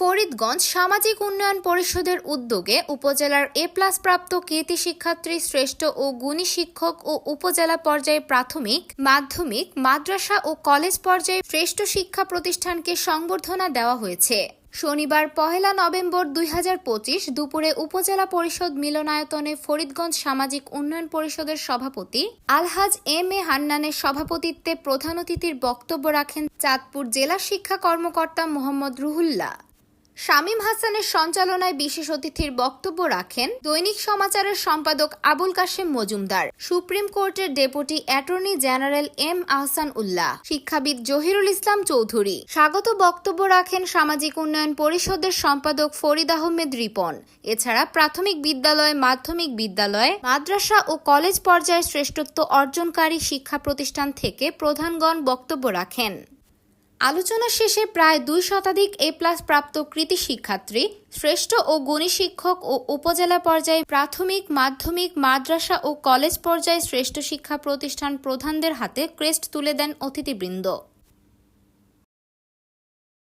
ফরিদগঞ্জ সামাজিক উন্নয়ন পরিষদের উদ্যোগে উপজেলার এ প্লাস প্রাপ্ত কৃতি শিক্ষার্থী শ্রেষ্ঠ ও গুণী শিক্ষক ও উপজেলা পর্যায়ে প্রাথমিক, মাধ্যমিক, মাদ্রাসা ও কলেজ পর্যায়ে শ্রেষ্ঠ শিক্ষা প্রতিষ্ঠানকে সংবর্ধনা দেওয়া হয়েছে। শনিবার পহেলা নভেম্বর দুই হাজার পঁচিশ দুপুরে উপজেলা পরিষদ মিলনায়তনে ফরিদগঞ্জ সামাজিক উন্নয়ন পরিষদের সভাপতি আলহাজ এম এ হান্নানের সভাপতিত্বে প্রধান অতিথির বক্তব্য রাখেন চাঁদপুর জেলা শিক্ষা কর্মকর্তা মোহাম্মদ রুহুল্লাহ। শামীম হাসানের সঞ্চালনায় বিশেষ অতিথির বক্তব্য রাখেন দৈনিক সমাচারের সম্পাদক আবুল কাশেম মজুমদার, সুপ্রিম কোর্টের deputy attorney general M Ahsan Ullah, শিক্ষাবিদ জহিরুল ইসলাম চৌধুরী। স্বাগত বক্তব্য রাখেন সামাজিক উন্নয়ন পরিষদের সম্পাদক ফরিদ আহমেদ রিপন। এছাড়া প্রাথমিক বিদ্যালয়, মাধ্যমিক বিদ্যালয়, মাদ্রাসা ও কলেজ পর্যায়ে শ্রেষ্ঠত্ব অর্জনকারী শিক্ষা প্রতিষ্ঠান থেকে প্রধানগণ বক্তব্য রাখেন। আলোচনা শেষে প্রায় দুই শতাধিক এ প্লাস প্রাপ্ত কৃতি শিক্ষার্থী, শ্রেষ্ঠ ও গুণী শিক্ষক ও উপজেলা পর্যায়ে প্রাথমিক, মাধ্যমিক, মাদ্রাসা ও কলেজ পর্যায়ে শ্রেষ্ঠ শিক্ষা প্রতিষ্ঠান প্রধানদের হাতে ক্রেস্ট তুলে দেন অতিথিবৃন্দ।